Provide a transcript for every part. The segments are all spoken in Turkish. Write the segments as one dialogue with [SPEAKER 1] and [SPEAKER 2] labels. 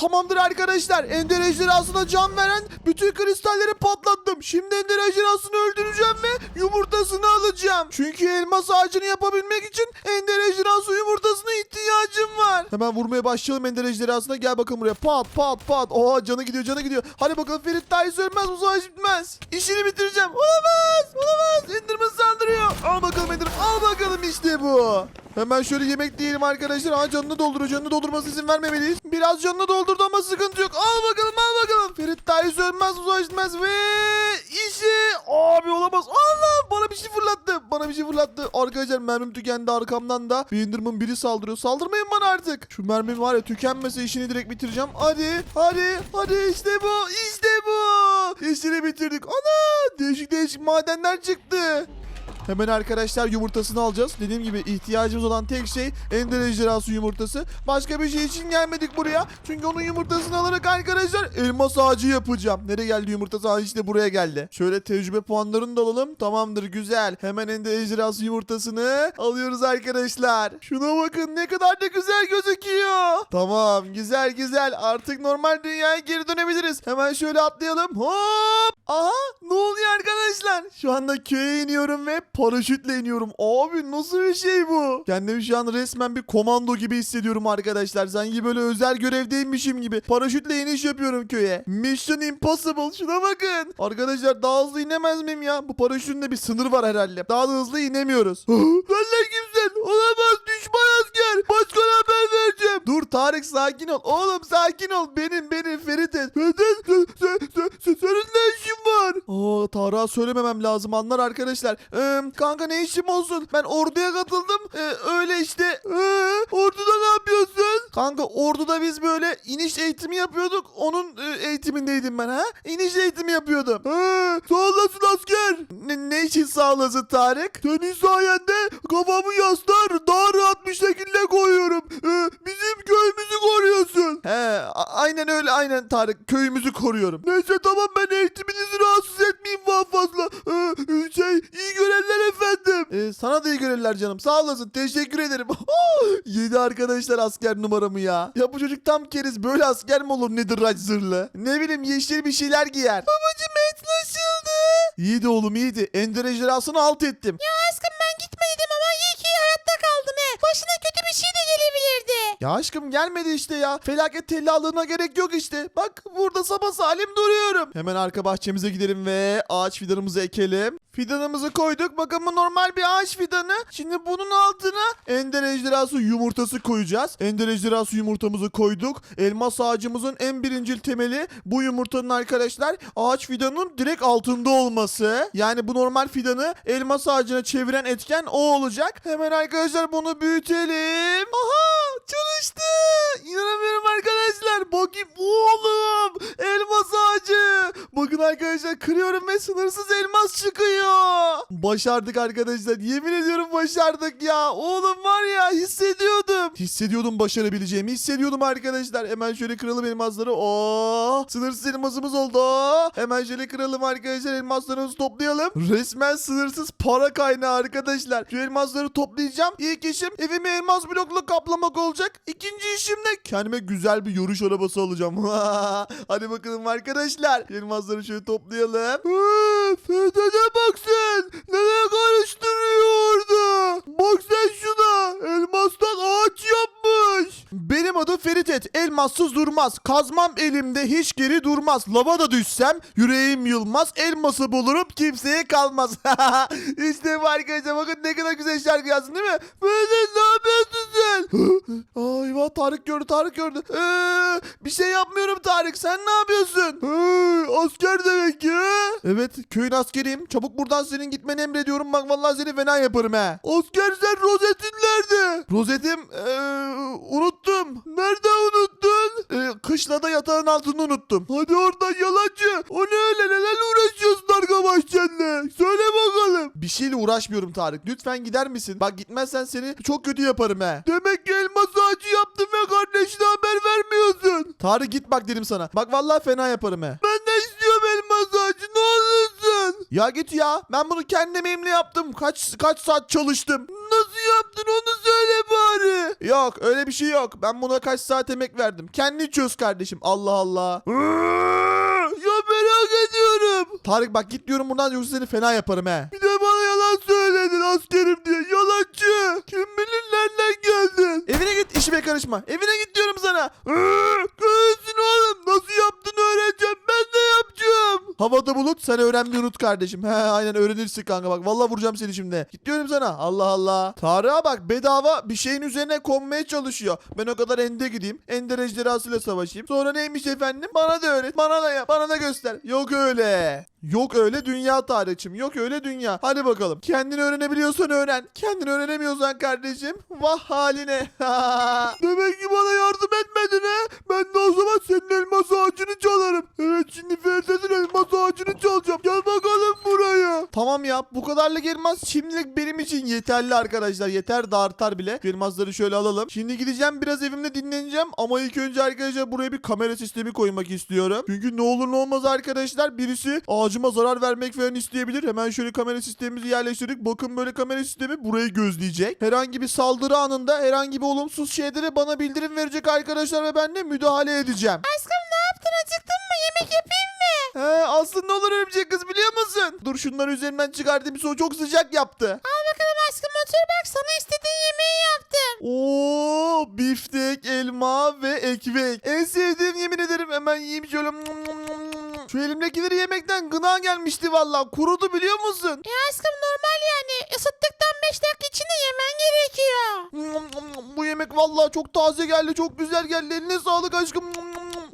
[SPEAKER 1] Tamamdır arkadaşlar. Ender ejderhasına can veren bütün kristalleri patlattım. Şimdi ender ejderhasını öldüreceğim ve yumurtasını alacağım. Çünkü elmas ağacını yapabilmek için ender ejderhası yumurtasına ihtiyacım var. Hemen vurmaya başlayalım ender ejderhasına. Gel bakalım buraya. Pat pat pat. Oha canı gidiyor canı gidiyor. Hadi bakalım Ferit daha ölmez bu savaş bitmez. İşini bitireceğim. Olamaz olamaz. Enderman saldırıyor. Al bakalım Enderman al bakalım işte bu. Hemen şöyle yemek diyelim arkadaşlar. Aa canını dolduruyor. Canını doldurması izin vermemeliyiz. Biraz canını doldurdu ama sıkıntı yok. Al bakalım al bakalım. Ferit daha ölmez bu savaş bitmez. Ve işi. Abi olamaz. Allah bana bir şey fırlattı. Bana bir şey fırlattı. Arkadaşlar mermim tükendi arkamdan da. Bir Enderman biri saldırıyor. Saldırmayın bana artık. Şu mermim var ya tükenmese işini direkt bitireceğim. Hadi hadi hadi işte bu işte bu. İşini bitirdik. Ana değişik değişik madenler çıktı. Hemen arkadaşlar yumurtasını alacağız. Dediğim gibi ihtiyacımız olan tek şey ender ejderhası yumurtası. Başka bir şey için gelmedik buraya. Çünkü onun yumurtasını alarak arkadaşlar elmas ağacı yapacağım. Nereye geldi yumurtası ağacı işte buraya geldi. Şöyle tecrübe puanlarını da alalım. Tamamdır güzel. Hemen ender ejderhası yumurtasını alıyoruz arkadaşlar. Şuna bakın ne kadar da güzel gözüküyor. Tamam güzel güzel. Artık normal dünyaya geri dönebiliriz. Hemen şöyle atlayalım. Hop. Aha ne oluyor arkadaşlar? Şu anda köye iniyorum ve paraşütle iniyorum. Abi nasıl bir şey bu? Kendimi şu an resmen bir komando gibi hissediyorum arkadaşlar. Sanki böyle özel görevdeymişim gibi. Paraşütle iniş yapıyorum köye. Mission Impossible şuna bakın. Arkadaşlar daha hızlı inemez miyim ya? Bu paraşütün de bir sınır var herhalde. Daha da hızlı inemiyoruz. Sen kimsin? Olamaz düşman asker. Başkana haber vereceğim. Dur Tarık sakin ol. Oğlum sakin ol. Benim benim sen, sen, senin ne? Aa Tarık'a söylememem lazım anlar arkadaşlar. Ee, kanka ne işim olsun? Ben orduya katıldım. Ee, öyle işte. Ee, orduda ne yapıyorsun? Kanka orduda biz böyle iniş eğitimi yapıyorduk. Onun e, eğitimindeydim ben ha. İniş eğitimi yapıyordum. He, sağ olasın asker. Ne, ne için sağ olasın Tarık? Senin sayende kafamı yaslar daha rahat bir şekilde koyuyorum. Ee, bizim köyümüzü koruyorsun. He aynen öyle aynen Tarık köyümüzü koruyorum. Neyse tamam ben eğitiminizi rahatsız etmeyeyim daha fazla. Ee, şey iyi görevler efendim. Ee, sana da iyi görevler canım sağ olasın teşekkür ederim. Yedi arkadaşlar asker numaramı ya. Ya bu çocuk tam keriz böyle asker mi olur nedir zırhlı? Ne bileyim yeşil bir şeyler giyer. Babacım et nasıldı? İyiydi oğlum iyiydi. Ender ejderhasını alt ettim.
[SPEAKER 2] Aşkım ben gitme dedim ama iyi Başına kötü bir şey de gelebilirdi.
[SPEAKER 1] Ya aşkım gelmedi işte ya. Felaket tellallığına gerek yok işte. Bak burada sabah salim duruyorum. Hemen arka bahçemize gidelim ve ağaç fidanımızı ekelim. Fidanımızı koyduk. Bakın bu normal bir ağaç fidanı. Şimdi bunun altına ender ejderhası yumurtası koyacağız. Ender ejderhası yumurtamızı koyduk. Elmas ağacımızın en birincil temeli bu yumurtanın arkadaşlar ağaç fidanının direkt altında olması. Yani bu normal fidanı elmas ağacına çeviren etken o olacak. Hemen arkadaşlar bunu büyütelim. Aha çalıştı. İnanamıyorum arkadaşlar. Bakayım oğlum. Elmas ağacı. Bakın arkadaşlar kırıyorum ve sınırsız elmas çıkıyor. Başardık arkadaşlar. Yemin ediyorum başardık ya. Oğlum var ya hissediyordum. Hissediyordum başarabileceğimi. Hissediyordum arkadaşlar. Hemen şöyle kıralım elmasları. Oo, sınırsız elmasımız oldu. Hemen şöyle kıralım arkadaşlar. Elmaslarımızı toplayalım. Resmen sınırsız para kaynağı arkadaşlar. Şu elmasları toplayacağım. İlk işim evimi elmas blokla kaplamak olacak. İkinci işim de kendime güzel bir yoruş arabası alacağım. Hadi bakalım arkadaşlar. Elmasları şöyle toplayalım. Fethede bak sen. Neler karıştırıyor orada. Bak sen şuna. Elmastan ağaç yapmış. Benim adım Feritet. Elmassız durmaz. Kazmam elimde hiç geri durmaz. Lava da düşsem yüreğim yılmaz. Elması bulurum kimseye kalmaz. işte bu arkadaşlar bakın ne kadar güzel şarkı yazdın değil mi? Feritet ne yapıyorsun sen? Ay vah Tarık gördü Tarık gördü. Ee, bir şey yapmıyorum Tarık sen ne yapıyorsun? Ee, asker demek ki. Evet köyün askeriyim. Çabuk buradan senin gitmeni emrediyorum. Bak vallahi seni fena yaparım he. Asker sen rozetin nerede? Rozetim ee, unuttum. Nerede unuttun? Ee, kışlada yatağın altında unuttum. Hadi oradan yalancı. O ne öyle neler uğraşıyorsun arka bahçenle? Söyle bakalım. Bir şeyle uğraşmıyorum Tarık. Lütfen gider misin? Bak gitmezsen seni çok kötü yaparım he. Demek ki elmas ağacı yaptın ve kardeşine haber vermiyorsun. Tarık git bak dedim sana. Bak vallahi fena yaparım he. Ben de istiyorum ağacı ne olursun. Ya git ya. Ben bunu kendi emeğimle yaptım. Kaç kaç saat çalıştım. Nasıl yaptın onu söyle bari. Yok öyle bir şey yok. Ben buna kaç saat emek verdim. Kendi çöz kardeşim. Allah Allah. Ya merak ediyorum. Tarık bak git diyorum buradan yoksa seni fena yaparım he. Bir de bana yalan söyledin askerim diye. Yalancı. Kim bilir nereden geldin. Evine git işime karışma. Evine git diyorum sana. Göğsün oğlum. Nasıl yaptın öğreneceğim. Havada bulut sen öğrenmeyi unut kardeşim. He aynen öğrenirsin kanka bak. Vallahi vuracağım seni şimdi. Git diyorum sana. Allah Allah. Tarık'a bak bedava bir şeyin üzerine konmaya çalışıyor. Ben o kadar ende gideyim. Ender ejderhasıyla savaşayım. Sonra neymiş efendim? Bana da öğret. Bana da yap. Bana da göster. Yok öyle. Yok öyle dünya tarihçim. Yok öyle dünya. Hadi bakalım. Kendini öğrenebiliyorsan öğren. Kendini öğrenemiyorsan kardeşim. Vah haline. Demek ki bana yardım etmedin he. Ben de o zaman senin elmas ağacını çalarım. Evet şimdi Feride'nin elmas ağacını çalacağım. Gel bakalım buraya. Tamam ya bu kadarlık elmas şimdilik benim için yeterli arkadaşlar. Yeter de artar bile. Şu şöyle alalım. Şimdi gideceğim biraz evimde dinleneceğim. Ama ilk önce arkadaşlar buraya bir kamera sistemi koymak istiyorum. Çünkü ne olur ne olmaz arkadaşlar birisi ağacıma zarar vermek falan isteyebilir. Hemen şöyle kamera sistemimizi yerleştirdik. Bakın böyle kamera sistemi burayı gözleyecek. Herhangi bir saldırı anında herhangi bir olumsuz şeylere bana bildirim verecek arkadaşlar ve ben de müdahale edeceğim.
[SPEAKER 2] Aşkım ne yaptın acıktın mı yemek yapayım?
[SPEAKER 1] He aslında olur örümcek kız biliyor musun? Dur şunları üzerinden çıkartayım su çok sıcak yaptı.
[SPEAKER 2] Al bakalım aşkım otur bak sana istediğin yemeği yaptım.
[SPEAKER 1] Oo biftek, elma ve ekmek. En sevdiğim yemin ederim hemen yiyeyim şöyle. Şu elimdekileri yemekten gına gelmişti valla. Kurudu biliyor musun?
[SPEAKER 2] Ya aşkım normal yani ısıttıktan 5 dakika içinde yemen gerekiyor.
[SPEAKER 1] Bu yemek vallahi çok taze geldi, çok güzel geldi. Eline sağlık aşkım.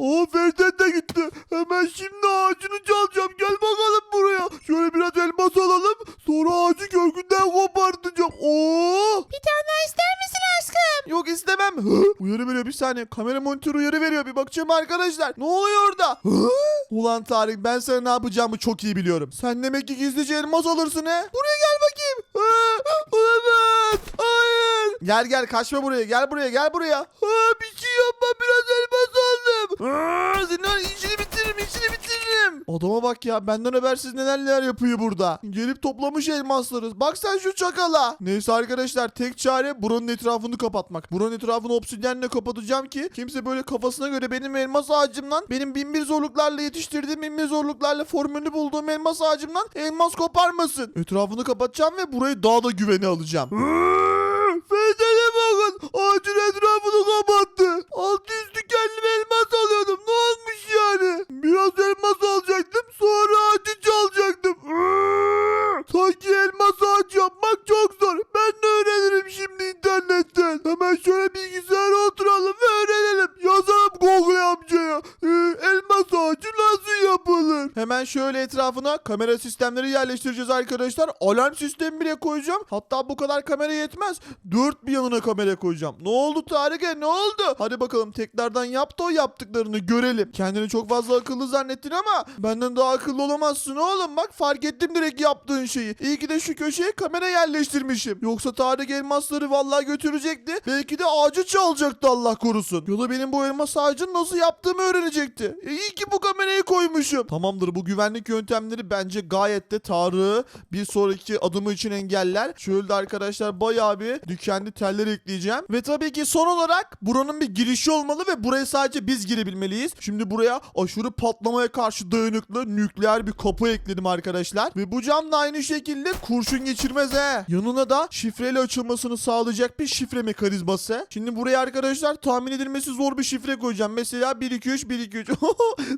[SPEAKER 1] Aa Ferdet de gitti. Hemen şimdi ağacını çalacağım. Gel bakalım buraya. Şöyle biraz elmas alalım. Sonra ağacı kökünden kopartacağım. Oo!
[SPEAKER 2] Bir tane daha ister misin aşkım?
[SPEAKER 1] Yok istemem. Hı? Uyarı veriyor bir saniye. Kamera monitörü uyarı veriyor. Bir bakacağım arkadaşlar. Ne oluyor orada? Hı? Ulan Tarık ben sana ne yapacağımı çok iyi biliyorum. Sen demek ki gizlice elmas alırsın he. Buraya gel bakayım. Hı? Olamaz. Hayır. Gel gel kaçma buraya. Gel buraya gel buraya. Ha, bir şey yapma biraz elmas aldım. Hı, Senin işini bitiririm işini bitiririm. Adama bak ya benden habersiz neler neler yapıyor burada. Gelip toplamış elmasları. Bak sen şu çakala. Neyse arkadaşlar tek çare buranın etrafını kapatmak. Buranın etrafını obsidyenle kapatacağım ki kimse böyle kafasına göre benim elmas ağacımdan benim bin bir zorluklarla yetiştirdiğim bin bir zorluklarla formülünü bulduğum elmas ağacımdan elmas koparmasın. Etrafını kapatacağım ve burayı daha da güvene alacağım. Fedele bakın ağacın etrafını kapattı. Altı etrafına kamera sistemleri yerleştireceğiz arkadaşlar. Alarm sistemi bile koyacağım. Hatta bu kadar kamera yetmez. Dört bir yanına kamera koyacağım. Ne oldu Tarık'e ne oldu? Hadi bakalım tekrardan yap da o yaptıklarını görelim. Kendini çok fazla akıllı zannettin ama benden daha akıllı olamazsın oğlum. Bak fark ettim direkt yaptığın şeyi. İyi ki de şu köşeye kamera yerleştirmişim. Yoksa Tarık elmasları vallahi götürecekti. Belki de ağacı çalacaktı Allah korusun. Ya da benim bu elmas ağacını nasıl yaptığımı öğrenecekti. E, iyi ki bu kamerayı koymuşum. Tamamdır bu güvenlik yöntemleri bence gayet de Tarık'ı bir sonraki adımı için engeller. Şöyle arkadaşlar bayağı bir dikenli teller ekleyeceğim. Ve tabii ki son olarak buranın bir girişi olmalı ve buraya sadece biz girebilmeliyiz. Şimdi buraya aşırı patlamaya karşı dayanıklı nükleer bir kapı ekledim arkadaşlar. Ve bu cam da aynı şekilde kurşun geçirmez he. Yanına da şifreyle açılmasını sağlayacak bir şifre mekanizması. Şimdi buraya arkadaşlar tahmin edilmesi zor bir şifre koyacağım. Mesela 1 2 3 1 2 3.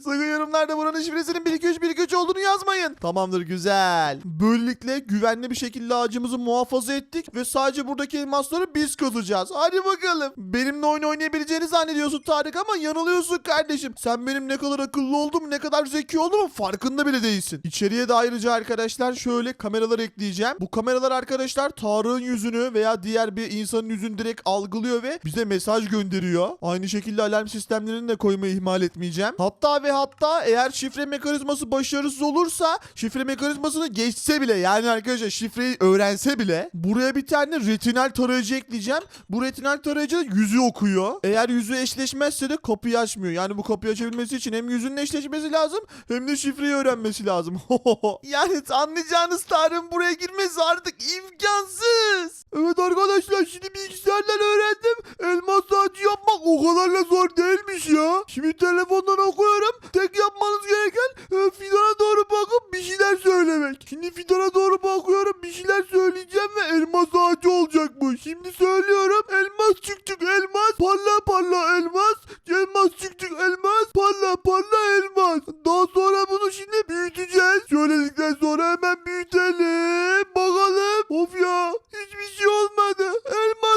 [SPEAKER 1] Sakın yorumlarda buranın şifresinin 1 2 3 1 2 3 olduğunu yazmayın. Tamamdır güzel. Böylelikle güvenli bir şekilde ağacımızı muhafaza ettik ve sadece buradaki elmasları biz kazacağız. Hadi bakalım. Benimle oyun oynayabileceğini zannediyorsun Tarık ama yanılıyorsun kardeşim. Sen benim ne kadar akıllı olduğumu, ne kadar zeki olduğumu farkında bile değilsin. İçeriye de ayrıca arkadaşlar şöyle kameralar ekleyeceğim. Bu kameralar arkadaşlar Tarık'ın yüzünü veya diğer bir insanın yüzünü direkt algılıyor ve bize mesaj gönderiyor. Aynı şekilde alarm sistemlerini de koymayı ihmal etmeyeceğim. Hatta ve hatta eğer şifre mekanizması
[SPEAKER 3] başarısız olursa şifre mekanizmasını geçse bile yani arkadaşlar şifreyi öğrense bile buraya bir tane retinal tarayıcı ekleyeceğim. Bu retinal tarayıcı yüzü okuyor. Eğer yüzü eşleşmezse de kapıyı açmıyor. Yani bu kapıyı açabilmesi için hem yüzünün eşleşmesi lazım hem de şifreyi öğrenmesi lazım. yani anlayacağınız Tarık'ın buraya girmesi artık imkansız. Evet arkadaşlar şimdi bilgisayardan öğrendim. Elmas ağacı yapmak o kadar da zor değilmiş ya. Şimdi telefondan okuyorum. Tek yapmanız gereken e, fidana doğru bakıp bir şeyler söylemek. Şimdi fidana doğru bakıyorum bir şeyler söyleyeceğim ve elmas ağacı olacak bu. Şimdi söylüyorum. Elmas çık çık elmas. Parla parla elmas. Elmas çık çık elmas. Parla parla elmas. Daha sonra bunu şimdi büyüteceğiz. Söyledikten sonra hemen büyütelim. Bakalım. Of ya. Hiçbir şey olmadı. Elmas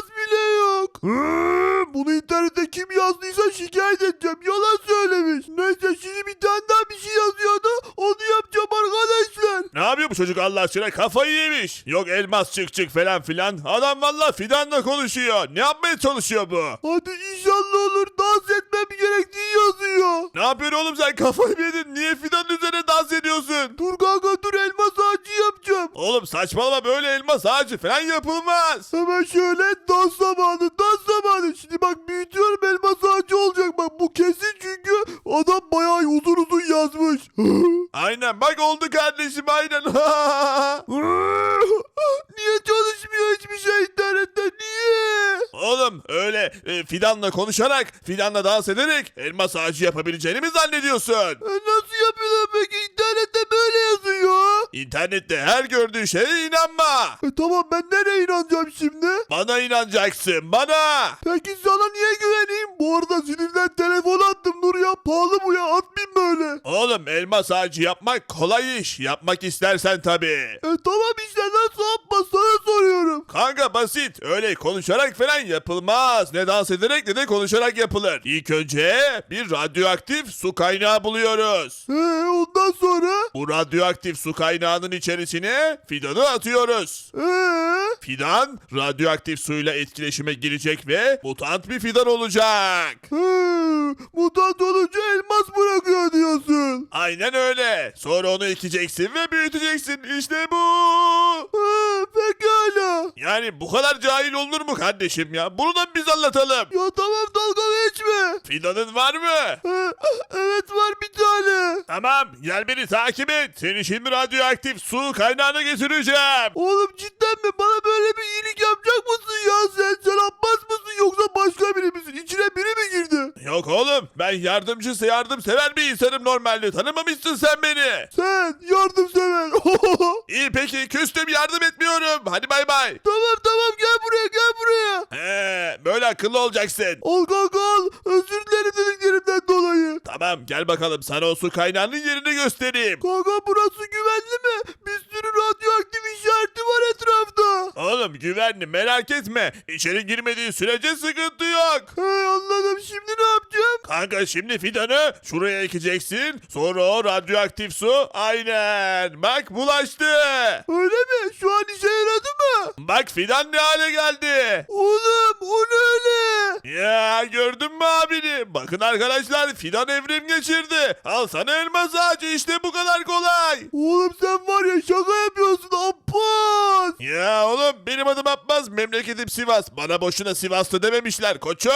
[SPEAKER 3] Bunu internette kim yazdıysa şikayet edeceğim. Yalan söylemiş. Neyse şimdi bir tane daha bir şey yazıyordu. Onu yapacağım arkadaşlar.
[SPEAKER 4] Ne yapıyor bu çocuk Allah aşkına kafayı yemiş. Yok elmas çık çık falan filan. Adam valla fidanla konuşuyor. Ne yapmaya çalışıyor bu?
[SPEAKER 3] Hadi inşallah olur. Dans etmem gerektiği yazıyor.
[SPEAKER 4] Ne yapıyorsun oğlum sen kafayı yedin? Niye fidanın üzerine dans ediyorsun?
[SPEAKER 3] Dur kanka dur elmas yapacağım.
[SPEAKER 4] Oğlum saçmalama böyle elmas ağacı falan yapılmaz.
[SPEAKER 3] Hemen şöyle dans zamanı dans zamanı. Şimdi bak büyütüyorum elmas ağacı olacak. Bak bu kesin çünkü adam bayağı uzun uzun yazmış.
[SPEAKER 4] Aynen bak oldu kardeşim aynen.
[SPEAKER 3] Niye çalışmıyor hiçbir şey internette niye?
[SPEAKER 4] Oğlum öyle e, fidanla konuşarak, fidanla dans ederek elmas ağacı yapabileceğini mi zannediyorsun?
[SPEAKER 3] E, nasıl yapıyorlar peki internette böyle yazıyor.
[SPEAKER 4] İnternette her gördüğün şeye inanma.
[SPEAKER 3] E, tamam ben nereye inanacağım şimdi?
[SPEAKER 4] Bana inanacaksın bana.
[SPEAKER 3] Peki sana niye güveneyim? Bu arada sinirden telefon attım dur ya pahalı bu ya atmayayım böyle.
[SPEAKER 4] Oğlum elmas ağacı yapmak kolay iş. Yapmak istersen tabii.
[SPEAKER 3] E tamam işte nasıl yapma sana soruyorum.
[SPEAKER 4] Kanka basit. Öyle konuşarak falan yapılmaz. Ne dans ederek ne de konuşarak yapılır. İlk önce bir radyoaktif su kaynağı buluyoruz.
[SPEAKER 3] E ondan sonra?
[SPEAKER 4] Bu radyoaktif su kaynağının içerisine fidanı atıyoruz. Fidan radyoaktif suyla etkileşime girecek ve mutant bir fidan olacak.
[SPEAKER 3] Mutant olunca elmas bırakıyor diyorsun.
[SPEAKER 4] Aynen öyle. Sonra onu ekeceksin ve büyüteceksin. İşte bu.
[SPEAKER 3] Pekala.
[SPEAKER 4] Yani bu kadar cahil olur mu kardeşim ya? Bunu da biz anlatalım.
[SPEAKER 3] Ya tamam dalga geçme.
[SPEAKER 4] Fidanın var mı?
[SPEAKER 3] Evet var bir tane.
[SPEAKER 4] Tamam gel beni takip et. Seni şimdi radyoaktif su kaynağına getireceğim.
[SPEAKER 3] Oğlum cidden mi? Bana böyle bir iyilik yapacak mısın ya sen? Sen Abbas mısın yoksa başka biri misin? İçine biri mi girdi?
[SPEAKER 4] Yok oğlum ben yardımcısı yardımsever bir insanım normalde. Tanımamışsın sen beni.
[SPEAKER 3] Sen yardımsever.
[SPEAKER 4] İyi peki küstüm yardım etmiyorum. Hadi bay bay.
[SPEAKER 3] tamam tamam gel buraya gel buraya.
[SPEAKER 4] He, böyle akıllı olacaksın.
[SPEAKER 3] Al kanka al. Özür dilerim dediklerimden dolayı.
[SPEAKER 4] Tamam gel bakalım sana o su kaynağının yerini göstereyim.
[SPEAKER 3] Kanka burası güvenli mi? Bir sürü radyoaktif işareti var etrafta.
[SPEAKER 4] Oğlum güvenli merak etme. İçeri girmediğin sürece sıkıntı yok.
[SPEAKER 3] He anladım şimdi ne yapacağım?
[SPEAKER 4] Kanka şimdi fidanı şuraya ekeceksin. Sonra o radyoaktif su aynen. Bak bulaştı.
[SPEAKER 3] Öyle mi? Şu an işe yaradı mı?
[SPEAKER 4] Bak fidan ne hale geldi.
[SPEAKER 3] Oğlum o ne öyle?
[SPEAKER 4] Ya gördün mü abini? Bakın arkadaşlar fidan evrim geçirdi. Al sana elmas ağacı işte bu kadar kolay.
[SPEAKER 3] Oğlum sen var ya şaka yapıyorsun Abbas.
[SPEAKER 4] Ya oğlum benim adım Abbas memleketim Sivas. Bana boşuna Sivaslı dememişler koçum.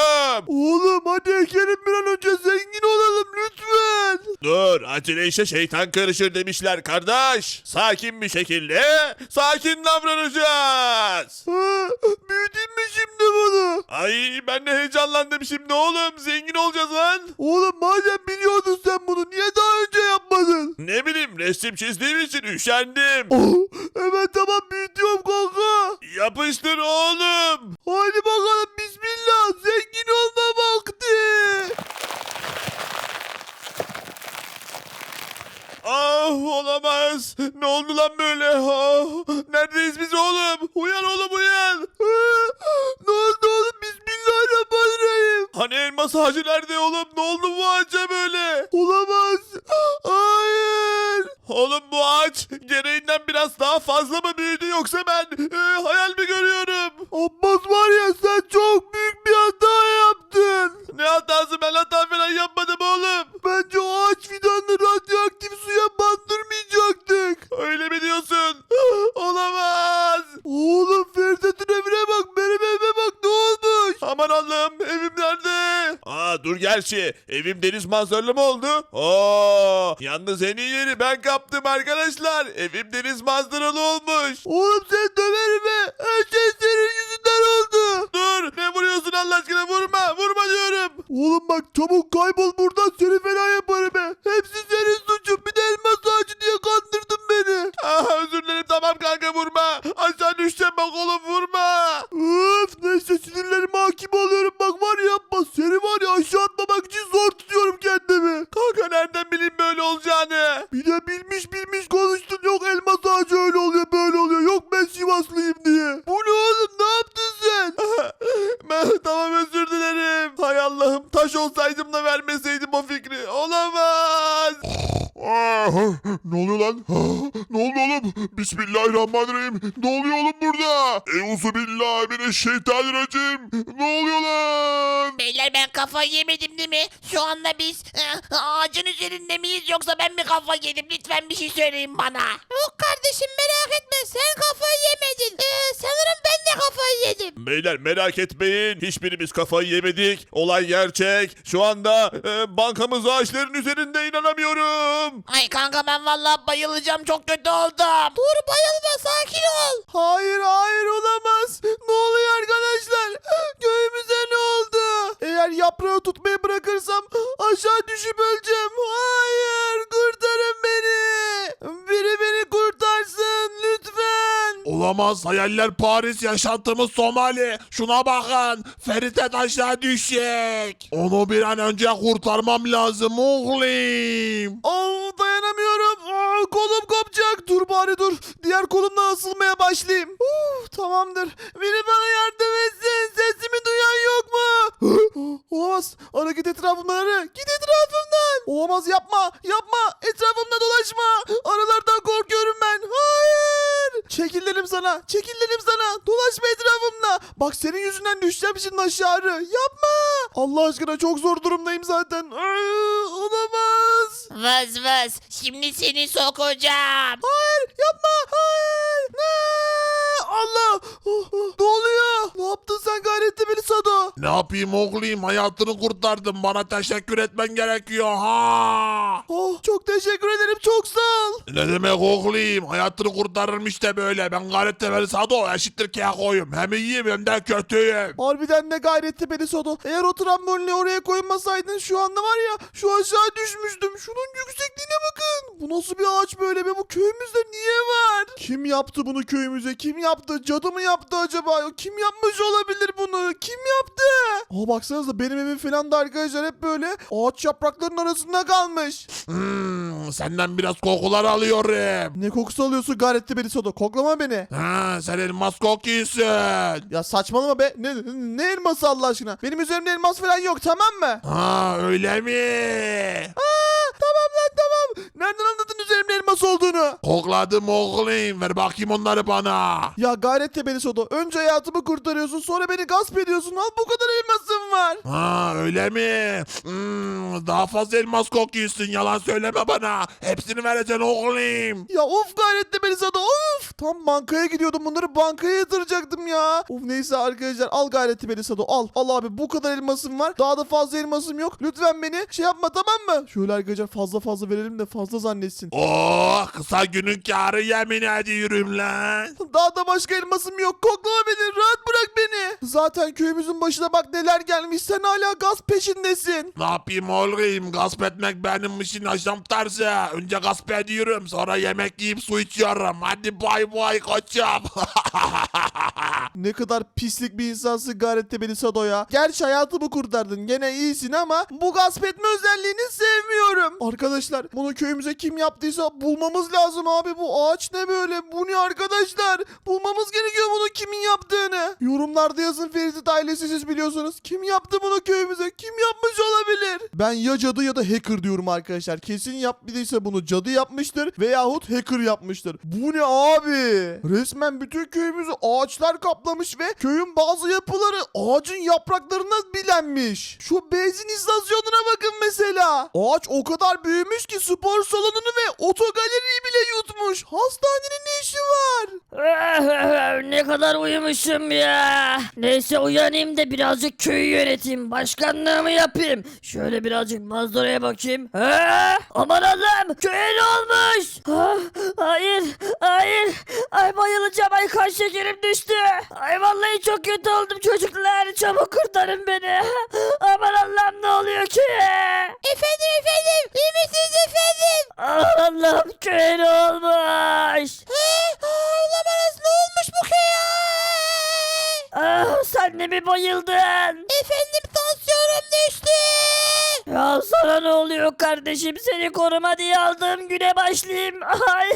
[SPEAKER 3] Oğlum hadi ekelim bir an önce zengin olalım lütfen.
[SPEAKER 4] Dur acele işe şeytan karışır demişler kardeş. Sakin bir şekilde sakin davranacağız.
[SPEAKER 3] Ha, büyüdün mü şimdi bunu?
[SPEAKER 4] Ay ben de heyecanlandım şimdi oğlum zengin olacağız lan.
[SPEAKER 3] Oğlum madem biliyordun sen bunu niye daha önce yapmadın?
[SPEAKER 4] Ne bileyim resim çizdiğim için üşendim.
[SPEAKER 3] Evet tamam büyütüyorum kanka.
[SPEAKER 4] Yapıştır oğlum.
[SPEAKER 3] Hadi bakalım bismillah zengin olma vakti.
[SPEAKER 4] Ah olamaz. Ne oldu lan böyle? Ah, neredeyiz biz oğlum? Uyan oğlum uyan.
[SPEAKER 3] Ne oldu oğlum bismillahirrahmanirrahim.
[SPEAKER 4] Hani elmas ağacı nerede oğlum? Ne oldu bu ağaca böyle?
[SPEAKER 3] Olamaz.
[SPEAKER 4] Bu ağaç gereğinden biraz daha fazla mı büyüdü yoksa ben e, hayal mi görüyorum?
[SPEAKER 3] Abbas var ya sen çok büyük bir hata yaptın.
[SPEAKER 4] Ne hatası ben hata falan yapmadım oğlum.
[SPEAKER 3] Bence o ağaç fidanını
[SPEAKER 4] Gerçi evim deniz manzaralı mı oldu? Oo, yalnız en iyi yeri ben kaptım arkadaşlar. Evim deniz manzaralı olmuş.
[SPEAKER 1] Oğlum sen döverim be. Her şey senin yüzünden oldu.
[SPEAKER 4] Dur ne vuruyorsun Allah aşkına vurma vurma diyorum.
[SPEAKER 1] Oğlum bak çabuk kaybol buradan seni fena yaparım be. Hepsi senin suçun. Bir de elmas ağacı diye kandırdın beni.
[SPEAKER 4] Ah, özür dilerim tamam kanka vurma. Aşağı düşeceğim bak oğlum vurma.
[SPEAKER 1] Öf neyse sinirlerime hakim oluyorum. Bak var ya yapma. Seni var ya aşağı atmamak için zor tutuyorum kendimi.
[SPEAKER 4] Kanka nereden bileyim böyle olacağını?
[SPEAKER 1] Bir de bilmiş bilmiş konuştun. Yok elmas ağacı öyle oluyor böyle oluyor. Yok ben Sivaslıyım diye. Bu ne oğlum ne yaptın sen?
[SPEAKER 4] Ben tamam özür dilerim. Hay Allah'ım taş olsaydım da vermeseydim o fikri. Olamaz.
[SPEAKER 5] Ah, ne oluyor lan? Ah, ne oldu oğlum? Bismillahirrahmanirrahim. Ne oluyor oğlum burada? Euzu billahi mineşşeytanirracim. Ne oluyor lan?
[SPEAKER 6] Beyler ben kafayı yemedim değil mi? Şu anda biz e, ağacın üzerinde miyiz yoksa ben mi kafayı yedim? Lütfen bir şey söyleyin bana. Yok kardeşim merak etme sen kafayı yemedin. Ee, sanırım ben de kafayı yedim.
[SPEAKER 4] Beyler merak etmeyin. Hiçbirimiz kafayı yemedik. Olay gerçek. Şu anda e, bankamız ağaçların üzerinde inanamıyorum.
[SPEAKER 6] Ay kanka ben vallahi bayılacağım çok kötü oldum. Dur bayılma sakin ol.
[SPEAKER 1] Hayır hayır olamaz. Ne oluyor arkadaşlar? Köyümüze ne oldu? Eğer yaprağı tutmayı bırakırsam aşağı düşüp öleceğim. Hayır kurtarın beni. Biri beni kurtarsın lütfen.
[SPEAKER 5] Olamaz hayaller Paris yaşantımız Somali. Şuna bakın. Ferit aşağı düşecek. Onu bir an önce kurtarmam lazım oğlum.
[SPEAKER 1] Oh dayanamıyorum. Kolum kopacak. Dur bari dur. Diğer kolumla asılmaya başlayayım. Uf, tamamdır. Biri bana yardım etsin. Sesimi duyan yok mu? Olamaz. Ara git etrafımdan ara. Git etrafımdan. Olamaz yapma. Yapma. Etrafımda dolaşma. Aralardan korkuyorum ben. Hayır. Çekil sana. Çekil sana. Dolaşma etrafımda. Bak senin yüzünden düşeceğim şimdi aşağı. Yapma. Allah aşkına çok zor durumdayım zaten. Aa, olamaz.
[SPEAKER 6] Vız vız şimdi seni sokacağım.
[SPEAKER 1] Hayır yapma. Hayır. Ne? Allah. Oh, oh, Ne oluyor? Yaptın sen gayretli beni Sado?
[SPEAKER 5] Ne yapayım oğlum hayatını kurtardım. Bana teşekkür etmen gerekiyor ha.
[SPEAKER 1] Oh çok teşekkür ederim çok sağ ol.
[SPEAKER 5] Ne demek oğlum? Hayatını kurtarırım işte böyle. Ben gayret temeli sado eşittir kekoyum. Hem iyiyim hem de kötüyüm.
[SPEAKER 1] Harbiden ne gayretli beni Sado. Eğer o trambolini oraya koymasaydın şu anda var ya şu aşağı düşmüştüm. Şunun yüksekliğine bakın. Bu nasıl bir ağaç böyle be? Bu köyümüzde niye var? Kim yaptı bunu köyümüze? Kim yaptı? Cadı mı yaptı acaba? Kim yapmış olabilir bunu? Kim yaptı? Aa baksanıza benim evim falan da arkadaşlar hep böyle ağaç yapraklarının arasında kalmış.
[SPEAKER 5] Hmm, senden biraz kokular alıyorum.
[SPEAKER 1] Ne kokusu alıyorsun gayretli beni Sado? Koklama beni.
[SPEAKER 5] Ha, sen elmas kokuyorsun.
[SPEAKER 1] Ya saçmalama be. Ne, ne elması Allah aşkına? Benim üzerimde elmas falan yok tamam mı?
[SPEAKER 5] Ha, öyle mi?
[SPEAKER 1] Aa, tamam lan tamam. Nereden anladın üzerimde elmas olduğunu?
[SPEAKER 5] Kokladım oğlum. Ver bakayım onları bana.
[SPEAKER 1] Ya gayret beni Sodo. Önce hayatımı kurtarıyorsun sonra beni gasp ediyorsun. Al bu kadar elmasım var.
[SPEAKER 5] Ha, öyle mi? Hmm, daha fazla elmas kokuyorsun. Yalan söyleme bana. Hepsini vereceksin oğlum.
[SPEAKER 1] Ya of gayret beni Sodo of. Tam bankaya gidiyordum bunları bankaya yatıracaktım ya. Of neyse arkadaşlar al gayreti beni Sodo al. Al abi bu kadar elmasım var. Daha da fazla elmasım yok. Lütfen beni şey yapma tamam mı? Şöyle arkadaşlar fazla fazla verelim de fazla zannetsin.
[SPEAKER 5] Oh, kısa günün kârı yemin ediyorum lan.
[SPEAKER 1] Daha da başka elmasım yok. Koklama beni. Rahat bırak beni. Zaten köyümüzün başına bak neler gelmiş. Sen hala gaz peşindesin.
[SPEAKER 5] Ne yapayım oğlum? Gasp etmek benim için yaşam tarzı. Önce gasp ediyorum, sonra yemek yiyip su içiyorum. Hadi bay bay koçum.
[SPEAKER 1] Ne kadar pislik bir insansın Garette beni Sado ya. Gerçi hayatımı kurtardın. Gene iyisin ama bu gasp etme özelliğini sevmiyorum. Arkadaşlar bunu köyümüze kim yaptıysa bulmamız lazım abi. Bu ağaç ne böyle? Bu ne arkadaşlar? Bulmamız gerekiyor bunu kimin yaptığını. Yorumlarda yazın Ferit ailesi siz biliyorsunuz. Kim yaptı bunu köyümüze? Kim yapmış olabilir? Ben ya cadı ya da hacker diyorum arkadaşlar. Kesin yapmadıysa bunu cadı yapmıştır veyahut hacker yapmıştır. Bu ne abi? Resmen bütün köyümüzü ağaçlar kaplamış ve köyün bazı yapıları ağacın yapraklarına bilenmiş. Şu benzin istasyonuna bakın mesela. Ağaç o kadar büyümüş ki spor salonunu ve otogaleriyi bile yutmuş. Hastanenin ne işi var?
[SPEAKER 7] ne kadar uyumuşum ya. Neyse uyanayım da birazcık köyü yöneteyim. Başkanlığımı yapayım. Şöyle birazcık manzaraya bakayım. Ha? Aman Allah'ım köye ne olmuş? Ha? Hayır hayır. Ay bayılacağım ay kan şekerim düştü. Ay vallahi çok kötü oldum çocuklar. Çabuk kurtarın beni. Aman Allah'ım ne oluyor ki?
[SPEAKER 2] Efendim efendim iyi misiniz efendim?
[SPEAKER 7] Aman Allah'ım köye ne olmuş?
[SPEAKER 2] Olamaz ne olmuş bu köye?
[SPEAKER 7] Ah, sen de mi bayıldın?
[SPEAKER 2] Efendim tansiyonum düştü.
[SPEAKER 7] Ya sana ne oluyor kardeşim? Seni koruma diye aldığım güne başlayayım. Ay.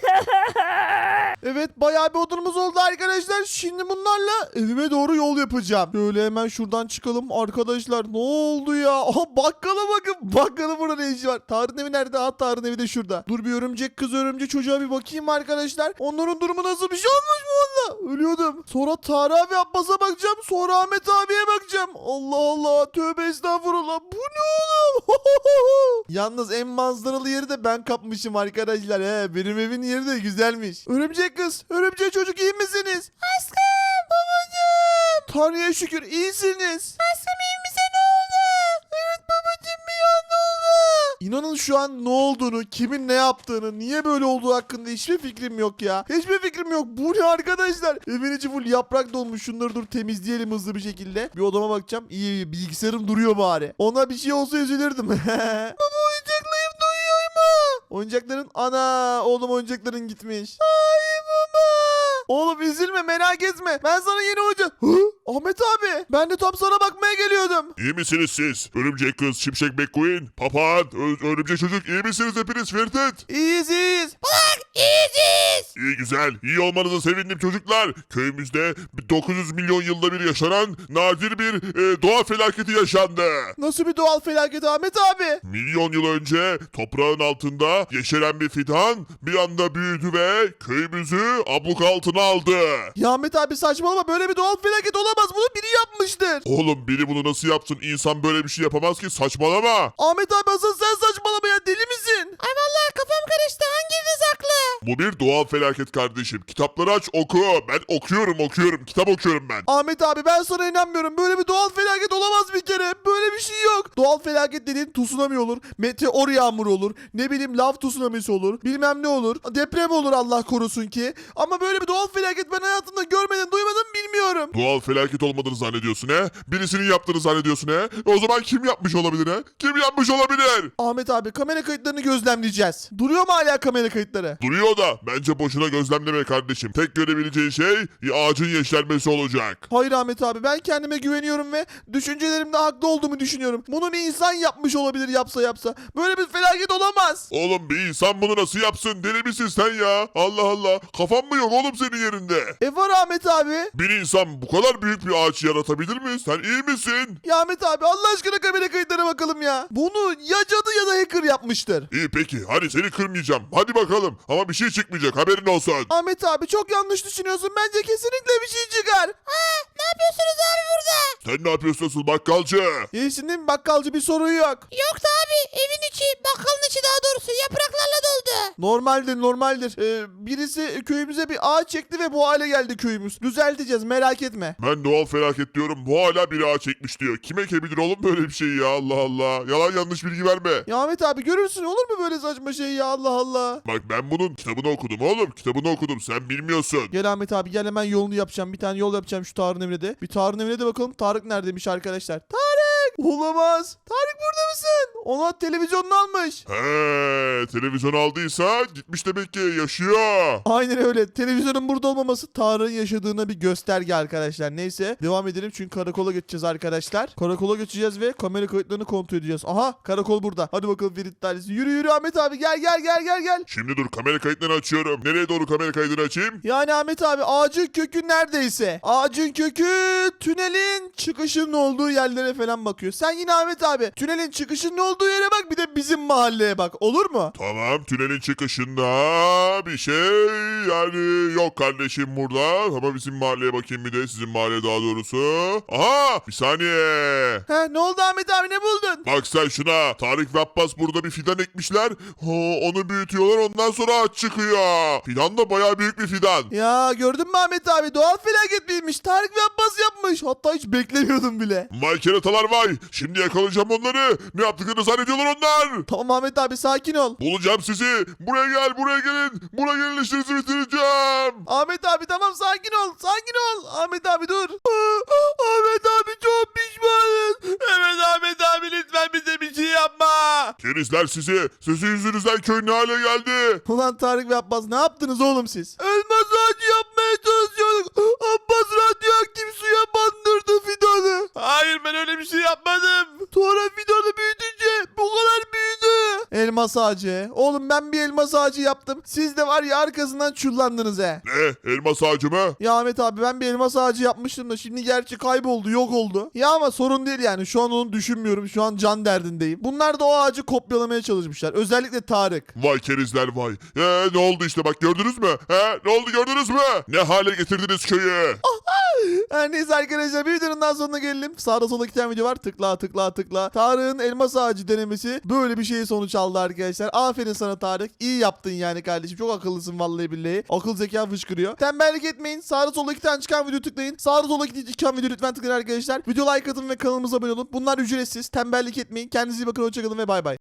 [SPEAKER 1] Evet bayağı bir odunumuz oldu arkadaşlar. Şimdi bunlarla evime doğru yol yapacağım. Şöyle hemen şuradan çıkalım. Arkadaşlar ne oldu ya? Aha bakkala bakın. Bakkalın burada ne işi var? Tarık'ın evi nerede? Ha Tarık'ın evi de şurada. Dur bir örümcek kız örümcek çocuğa bir bakayım arkadaşlar. Onların durumu nasıl bir şey olmuş mu onunla? Ölüyordum. Sonra Tarık abi Abbas'a bakacağım. Sonra Ahmet abiye bakacağım. Allah Allah. Tövbe estağfurullah. Bu ne oğlum? Yalnız en manzaralı yeri de ben kapmışım arkadaşlar. He, benim evin yeri de güzelmiş. Örümcek kız, örümcek çocuk iyi misiniz? Aşkım, babacığım. Tanrı'ya şükür iyisiniz. Aşkım iyi misin ne oldu? Evet babacığım bir an ne oldu? İnanın şu an ne olduğunu, kimin ne yaptığını, niye böyle olduğu hakkında hiçbir fikrim yok ya. Hiçbir fikrim yok. Bu ne arkadaşlar? Evin içi full yaprak dolmuş. Şunları dur temizleyelim hızlı bir şekilde. Bir odama bakacağım. İyi iyi bilgisayarım duruyor bari. Ona bir şey olsa üzülürdüm. Baba oyuncaklarım duyuyor mu? Oyuncakların ana oğlum oyuncakların gitmiş. Hayır. Oğlum üzülme merak etme. Ben sana yeni. Hı? Ahmet abi ben de tam sana bakmaya geliyordum.
[SPEAKER 8] İyi misiniz siz? Örümcek kız, Şimşek McQueen, Papağan, Ö- Örümcek çocuk iyi misiniz hepiniz Firtet?
[SPEAKER 1] İyiyiz iyiyiz.
[SPEAKER 2] İyiyiz.
[SPEAKER 8] İyi güzel, iyi olmanıza sevindim çocuklar. Köyümüzde 900 milyon yılda bir yaşanan nadir bir e, doğa felaketi yaşandı.
[SPEAKER 1] Nasıl bir doğal felaket Ahmet abi?
[SPEAKER 8] Milyon yıl önce toprağın altında yeşeren bir fidan bir anda büyüdü ve köyümüzü abluk altına aldı.
[SPEAKER 1] Ya Ahmet abi saçmalama böyle bir doğal felaket olamaz. Bunu biri yapmıştır.
[SPEAKER 8] Oğlum biri bunu nasıl yapsın? İnsan böyle bir şey yapamaz ki saçmalama.
[SPEAKER 1] Ahmet abi asıl sen saçmalama ya deli misin?
[SPEAKER 2] Ay vallahi kafam karıştı hanginiz haklı?
[SPEAKER 8] Bu bir doğal felaket kardeşim. Kitapları aç oku. Ben okuyorum okuyorum. Kitap okuyorum ben.
[SPEAKER 1] Ahmet abi ben sana inanmıyorum. Böyle bir doğal felaket olamaz bir kere. Böyle bir şey yok. Doğal felaket dediğin tsunami olur. Meteor yağmuru olur. Ne bileyim lav tsunamisi olur. Bilmem ne olur. Deprem olur Allah korusun ki. Ama böyle bir doğal felaket ben hayatımda görmedim duymadım bilmiyorum.
[SPEAKER 8] Doğal felaket olmadığını zannediyorsun he? Birisinin yaptığını zannediyorsun he? O zaman kim yapmış olabilir he? Kim yapmış olabilir?
[SPEAKER 1] Ahmet abi kamera kayıtlarını gözlemleyeceğiz. Duruyor mu hala kamera kayıtları?
[SPEAKER 8] Duruyor da bence boşuna gözlemleme kardeşim. Tek görebileceğin şey ağacın yeşermesi olacak.
[SPEAKER 1] Hayır Ahmet abi ben kendime güveniyorum ve düşüncelerimde haklı olduğumu düşünüyorum. Bunu bir insan yapmış olabilir yapsa yapsa. Böyle bir felaket olamaz.
[SPEAKER 8] Oğlum bir insan bunu nasıl yapsın? Deli misin sen ya? Allah Allah. Kafan mı yok oğlum senin yerinde?
[SPEAKER 1] E var Ahmet abi.
[SPEAKER 8] Bir insan bu kadar büyük bir ağaç yaratabilir mi? Sen iyi misin?
[SPEAKER 1] Ya Ahmet abi Allah aşkına kamera kayıtlarına bakalım ya. Bunu ya cadı ya da hacker yapmıştır.
[SPEAKER 8] İyi peki hadi seni kırmayacağım. Hadi bakalım. Ama bir şey çıkmayacak haberin olsun.
[SPEAKER 1] Ahmet abi çok yanlış düşünüyorsun. Bence kesinlikle bir şey çıkar.
[SPEAKER 2] Ne yapıyorsunuz abi burada?
[SPEAKER 8] Sen ne yapıyorsun asıl bakkalcı?
[SPEAKER 1] Değil mi bakkalcı bir sorun yok.
[SPEAKER 2] Yoksa abi evin içi bakkalın içi daha doğrusu yapraklarla doldu.
[SPEAKER 1] Normaldir normaldir. Ee, birisi köyümüze bir ağaç çekti ve bu hale geldi köyümüz. Düzelteceğiz merak etme.
[SPEAKER 8] Ben doğal felaket diyorum. Bu hala bir ağaç çekmiş diyor. Kim ekebilir oğlum böyle bir şey ya Allah Allah. Yalan yanlış bilgi verme.
[SPEAKER 1] Ya Ahmet abi görürsün olur mu böyle saçma şey ya Allah Allah.
[SPEAKER 8] Bak ben bunun kitabını okudum oğlum. Kitabını okudum. Sen bilmiyorsun.
[SPEAKER 1] Gel Ahmet abi gel hemen yolunu yapacağım. Bir tane yol yapacağım şu Tarık'ın evine de. Bir Tarık'ın evine de bakalım. Tarık neredeymiş arkadaşlar? Tarık! Olamaz. Tarık burada mısın? Ona televizyonunu almış.
[SPEAKER 8] He, televizyon aldıysa gitmiş demek ki yaşıyor.
[SPEAKER 1] Aynen öyle. Televizyonun burada olmaması Tarık'ın yaşadığına bir gösterge arkadaşlar. Neyse devam edelim çünkü karakola geçeceğiz arkadaşlar. Karakola geçeceğiz ve kamera kayıtlarını kontrol edeceğiz. Aha karakol burada. Hadi bakalım Ferit Dairesi. Yürü yürü Ahmet abi gel gel gel gel gel.
[SPEAKER 8] Şimdi dur kamera kayıtlarını açıyorum. Nereye doğru kamera kaydını açayım?
[SPEAKER 1] Yani Ahmet abi ağacın kökü neredeyse. Ağacın kökü tünelin çıkışının olduğu yerlere falan bakıyor. Sen yine Ahmet abi tünelin çıkışının olduğu yere bak bir de bizim mahalleye bak olur mu?
[SPEAKER 8] Tamam tünelin çıkışında bir şey yani yok kardeşim burada. Ama bizim mahalleye bakayım bir de sizin mahalleye daha doğrusu. Aha bir saniye.
[SPEAKER 1] He ne oldu Ahmet abi ne buldun?
[SPEAKER 8] Bak sen şuna. Tarık ve Abbas burada bir fidan ekmişler. Ha, onu büyütüyorlar ondan sonra ağaç çıkıyor. Fidan da bayağı büyük bir fidan.
[SPEAKER 1] Ya gördün mü Ahmet abi doğal felaket miymiş? Tarık ve Abbas yapmış. Hatta hiç beklemiyordum bile.
[SPEAKER 8] Vay keratalar vay. Şimdi yakalayacağım onları. Ne yaptıklarını zannediyorlar onlar.
[SPEAKER 1] Tamam Ahmet abi sakin ol.
[SPEAKER 8] Bulacağım sizi. Buraya gel buraya gelin. Buraya gelin işinizi bitireceğim.
[SPEAKER 1] Ahmet abi tamam sakin ol sakin ol. Ahmet abi dur. Ahmet abi çok pişmanız.
[SPEAKER 4] Evet Ahmet abi lütfen bize bir şey yapma.
[SPEAKER 8] Kerizler sizi. Sizin yüzünüzden köy ne hale geldi.
[SPEAKER 1] Ulan Tarık ve Abbas ne yaptınız oğlum siz? Elmas ağacı yapmaya çalışıyorduk. Abbas radyoaktif suya bandırdı fidanı.
[SPEAKER 4] Hayır ben öyle bir şey yapmadım.
[SPEAKER 1] Sonra fidanı büyütünce bu kadar büyüdü. Elmas ağacı. Oğlum ben bir elmas ağacı yaptım. Siz de var ya arkasından çullandınız he.
[SPEAKER 8] Ne? Elmas ağacı mı?
[SPEAKER 1] Ya Ahmet abi ben bir elmas ağacı yapmıştım da şimdi gerçi kayboldu yok oldu. Ya ama sorun değil yani şu an onu düşünmüyorum şu an can derdindeyim. Bunlar da o ağacı kopyalamaya çalışmışlar özellikle Tarık.
[SPEAKER 8] Vay kerizler vay. Ee, ne oldu işte bak gördünüz mü? He? Ne oldu gördünüz mü? Ne hale getirdiniz köyü?
[SPEAKER 1] Her neyse arkadaşlar bir videonun daha sonuna gelelim. Sağda solda iki video var tıkla tıkla tıkla. Tarık'ın elmas ağacı denemesi böyle bir şeye sonuç aldı arkadaşlar. Aferin sana Tarık iyi yaptın yani kardeşim çok akıllısın vallahi billahi. Akıl zeka fışkırıyor. Tembellik etmeyin sağda solda iki tane çıkan video tıklayın. Sağda solda iki çıkan video lütfen tıklayın arkadaşlar. Video like atın ve kanalımıza abone olun. Bunlar ücretsiz tembellik etmeyin. Kendinize iyi bakın hoşçakalın ve bay bay.